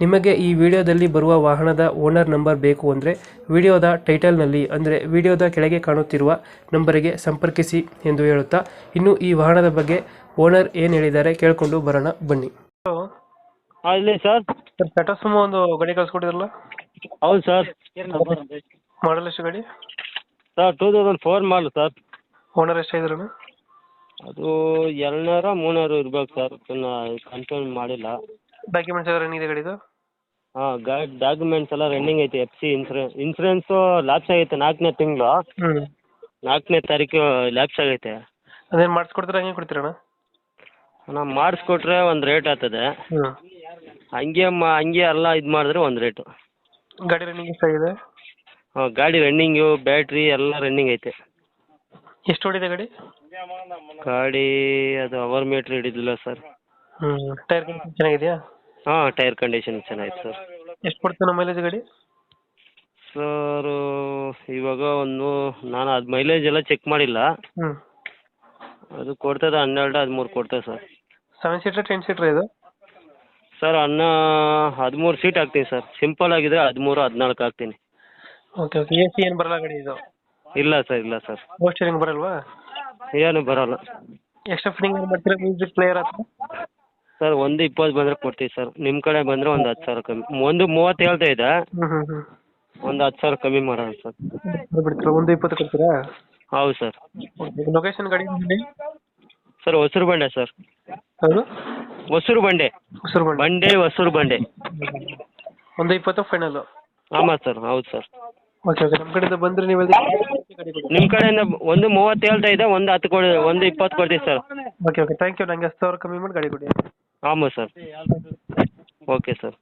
ನಿಮಗೆ ಈ ವಿಡಿಯೋದಲ್ಲಿ ಬರುವ ವಾಹನದ ಓನರ್ ನಂಬರ್ ಬೇಕು ಅಂದರೆ ವಿಡಿಯೋದ ಟೈಟಲ್ನಲ್ಲಿ ಅಂದರೆ ವಿಡಿಯೋದ ಕೆಳಗೆ ಕಾಣುತ್ತಿರುವ ನಂಬರಿಗೆ ಸಂಪರ್ಕಿಸಿ ಎಂದು ಹೇಳುತ್ತಾ ಇನ್ನು ಈ ವಾಹನದ ಬಗ್ಗೆ ಓನರ್ ಏನು ಹೇಳಿದ್ದಾರೆ ಕೇಳಿಕೊಂಡು ಬರೋಣ ಬನ್ನಿ. ಹಾಂ ಇಲ್ಲಿ ಸರ್ ಸರ್ ಟಾಟಾ ಸುಮೋ ಒಂದು ಗಾಡಿ ಕಳ್ಸ್ಕೊಟ್ಟಿದ್ರಲ್ಲ? ಹೌದು ಸರ್ ಮಾಡಲ್ ಎಷ್ಟು ಗಾಡಿ? Sir two thousand four model sir owner ಎಷ್ಟಾಗಿದ್ರಣ ಅದು ಎರಡ್ನೂರ ಮೂರ್ನೂರು ಇರ್ಬೇಕು ಸರ್ ಇನ್ನು ಕನ್ಫರ್ಮ್ ಮಾಡಿಲ್ಲ. ಡಾಕ್ಯುಮೆಂಟ್ಸ್ ಎಲ್ಲ ರನ್ನಿಂಗ್ ಇದೆ ಗಾಡಿದು? ಹಾಂ ಗಾಡಿ ಡಾಕ್ಯುಮೆಂಟ್ಸ್ ಎಲ್ಲ ರನ್ನಿಂಗ್ ಐತೆ F C insurance insurance lapse ಆಗೈತೆ ನಾಲ್ಕನೇ ತಿಂಗಳು. ಹ್ಞೂ ನಾಲ್ಕನೇ ತಾರೀಕು ಲ್ಯಾಪ್ಸ್ ಆಗೈತೆ. ಅದೇನು ಮಾಡಿಸ್ಕೊಡ್ತೀರಾ ಹಂಗೆ ಕೊಡ್ತೀರಣ್ಣ? ನಾವು ಮಾಡಿಸ್ಕೊಟ್ರೆ ಒಂದು ರೇಟ್ ಆಗ್ತದೆ. ಹ್ಞೂ ಹಂಗೆ ಮಾ ಹಂಗೆ ಎಲ್ಲ ಇದು ಮಾಡಿದ್ರೆ ಒಂದು ರೇಟು ಗಾಡಿ ರನ್ನಿಂಗ್ ಎಷ್ಟಾಗಿದೆ ಹಾಂ ಗಾಡಿ ರನ್ನಿಂಗು ಬ್ಯಾಟ್ರಿ ಎಲ್ಲ ರನ್ನಿಂಗ್ ಐತೆ. ಎಷ್ಟು ಹೊಡಿದೆ ಗಾಡಿ? ಗಾಡಿ ಅದು ಅವರ್ ಮೀಟ್ರ್ ಹಿಡಿದಿಲ್ಲ ಸರ್ ಹ್ಞೂ ಟೈರ್ ಕಂಡೀಷನ್ ಚೆನ್ನಾಗಿದೆಯಾ? ಹಾಂ ಟೈರ್ ಕಂಡೀಷನ್ ಚೆನ್ನಾಗಿದೆ ಸರ್. ಎಷ್ಟು ಕೊಡ್ತೀವಿ ನಮ್ಮ ಮೈಲೇಜ್ ಗಾಡಿ? ಸರ್ ಇವಾಗ ಒಂದು ನಾನು ಅದು ಮೈಲೇಜ್ ಎಲ್ಲ ಚೆಕ್ ಮಾಡಿಲ್ಲ. ಹ್ಞೂ ಅದು ಕೊಡ್ತದೆ ಹನ್ನೆರಡು ಹದಿಮೂರು ಕೊಡ್ತದೆ sir. Seven seater ten seater ಇದು? ಸರ್ ಅನ್ನ ಹದಿಮೂರು ಸೀಟ್ ಹಾಕ್ತೀನಿ ಸರ್. ಸಿಂಪಲ್ ಆಗಿದ್ರೆ ಹದಿಮೂರು ಹದಿನಾಲ್ಕು ಹಾಕ್ತೀನಿ. ಓಕೆ ಓಕೆ ಎ ಸಿ ಏನು ಬರಲ್ಲ ಗಾಡಿ ಇದು? ಇಲ್ಲ ಸರ್ ಇಲ್ಲ ಸರ್. ಪೋಸ್ಟ್ ಸ್ಟೇರಿಂಗ್ ಬರಲ್ವಾ? ಏನು ಬರಲ್ಲ. ಎಕ್ಸ್ಟ್ರಾ ಫಿಟ್ಟಿಂಗ್ ಮಾಡ್ತೀರಾ ಮ್ಯೂಸಿಕ್ ಪ್ಲೇಯರ್ ಹತ್ರ? ಸರ್ ಒಂದು ಇಪ್ಪತ್ತು ಬಂದರೆ ಕೊಡ್ತೀವಿ ಸರ್. ನಿಮ್ಮ ಕಡೆ ಬಂದರೆ ಒಂದು ಹತ್ತು ಸಾವಿರ ಕಮ್ಮಿ. ಒಂದು ಮೂವತ್ತು ಹೇಳ್ತಾ ಇದೆ ಹ್ಞೂ ಹ್ಞೂ ಹ್ಞೂ ಒಂದು ಹತ್ತು ಸಾವಿರ ಕಮ್ಮಿ ಮಾಡೋಣ ಸರ್. ಬಿಡ್ತೀರಾ? ಒಂದು ಇಪ್ಪತ್ತು ಕೊಡ್ತೀರಾ? ಹೌದು ಸರ್. ಲೊಕೇಶನ್ ಗಾಡಿ? ಸರ್ ಹೊಸರು ಬಂಡೆ ಸರ್. ಹೊಸರು ಬಂಡೆ. ಹೊಸರು ಬಂಡಿ. ಬಂಡೆ ಹೊಸರು ಬಂಡೆ. ಒಂದು ಇಪ್ಪತ್ತು ಫೈನಲ್ಲು ಆಮಾಂ ಸರ್ ಹೌದು ಸರ್. Okay okay. ನಮ್ಮ ಕಡೆಯಿಂದ ಬಂದರೆ ನೀವು ಗಾಡಿ ಕೊಡಿ ನಿಮ್ಮ ಕಡೆಯಿಂದ ಒಂದು ಮೂವತ್ತು ಹೇಳ್ತಾ ಇದೆ ಒಂದು ಹತ್ತು ಕೊಡಿ ಒಂದು ಇಪ್ಪತ್ತು ಕೊಡ್ತೀವಿ sir. Okay okay. Thank you ನಂಗೆ ಹತ್ತು ಸಾವಿರ ಕಮ್ಮಿ ಮಾಡಿ ಗಾಡಿ ಕೊಡಿ. ಆಮಾಂ ಸರ್ ಓಕೆ ಸರ್